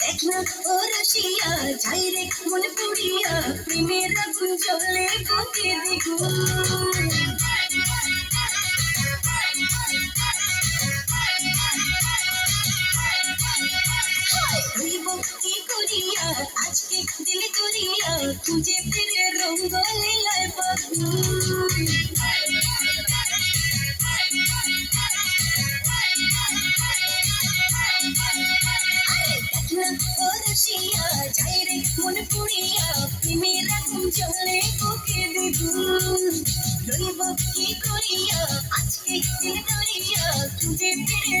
দেখ রসিয়া যাই রে মন পুড়িয়া প্রেমের আগুন জ্বলে বুকে দেখুন। হইব কি করিয়া, আজকে দিল করিয়া তুঝে ফিরে রঙ্গ লীলায় বাবু মন পুড়িয়া প্রেমের আগুন জ্বলে বুকে দেখুন রইব কি করিয়া আজকে দিল করিয়া তুঝে ফিরে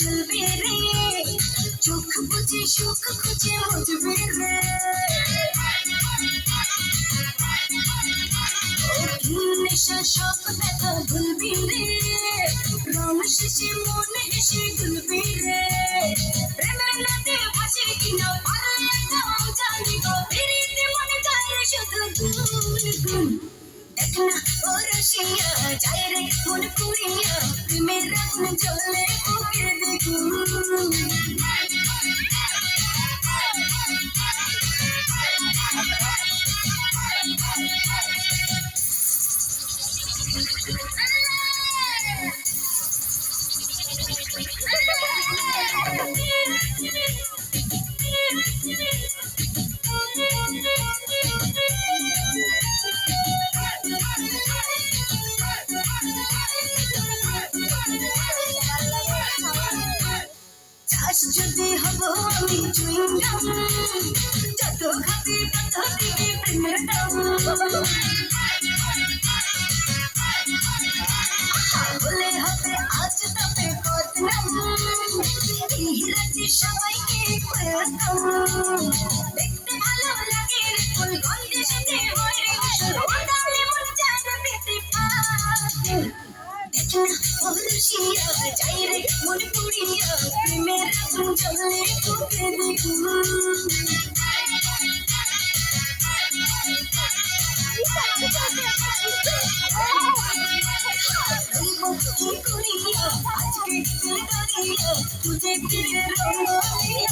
চলবে রে চোখ বুঝে সুখ খুঁজে বুঝবে রে নেশা সব ব্যথা ভুলবি রে রং শেষে মন দেখ না রে মন পুড়িয়া প্রেমের রত্ন চলে বুকে যদি হব আমি চুইংগাম। যত খাবি তত দিবি প্রেমের দাম। বলে হবে আজ তবে বদনাম। ইংরেজি সবাইকে ওয়েলকাম দেখতে ভালো লাগে ফুল গন্ধে সাথে হয় কিশোর মন জানা পেতে পারে। দেখনা অরুষিয়া যাই রে প্রেমের আগুন জ্বলে বুকে তুই তুই তুই তুই তুই তুই